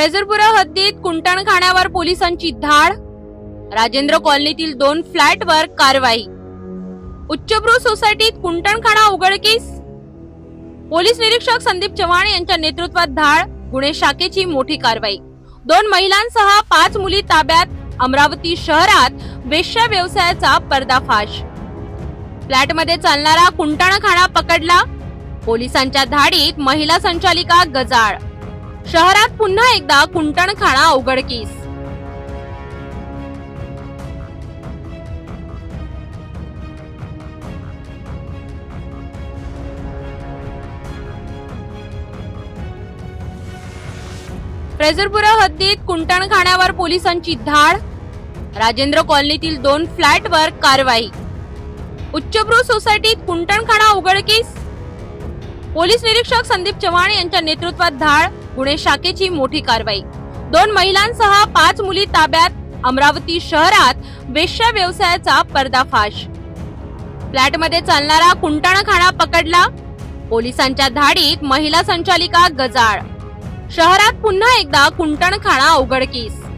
फ्रेझरपुरा हद्दीत कुंटणखाण्यावर पोलिसांची धाड? राजेंद्र कॉलनीतील दोन फ्लॅटवर कारवाई. उच्चभ्रू सोसायटीत कुंटणखाणा उघडकीस पोलीस निरीक्षक संदीप चव्हाण यांच्या नेतृत्वात धाड गुन्हे शाखेची मोठी कारवाई. दोन महिलांसह पाच मुली ताब्यात अमरावती शहरात वेश्या व्यवसायाचा पर्दाफाश. फ्लॅटमध्ये चालणारा कुंटणखाणा पकडला. पोलिसांच्या धाडीत महिला संचालिका गजाळ. शहरात पुन्हा एकदा कुंटणखाणा अवघडकीस फ्रेझरपुरा हद्दीत कुंटणखाण्यावर पोलिसांची धाड. राजेंद्र कॉलनीतील दोन फ्लॅटवर कारवाई. उच्चभ्रू सोसायटीत कुंटणखाणा उघडकीस पोलीस निरीक्षक संदीप चव्हाण यांच्या नेतृत्वात धाड गुन्हे शाखेची मोठी कारवाई. दोन महिलांसह पाच मुली ताब्यात अमरावती शहरात वेश्या व्यवसायाचा पर्दाफाश. फ्लॅटमध्ये चालणारा कुंटाणाखाणा पकडला. पोलिसांच्या धाडीत महिला संचालिका गजाळ. शहरात पुन्हा एकदा कुंटणखाणा उघडकीस.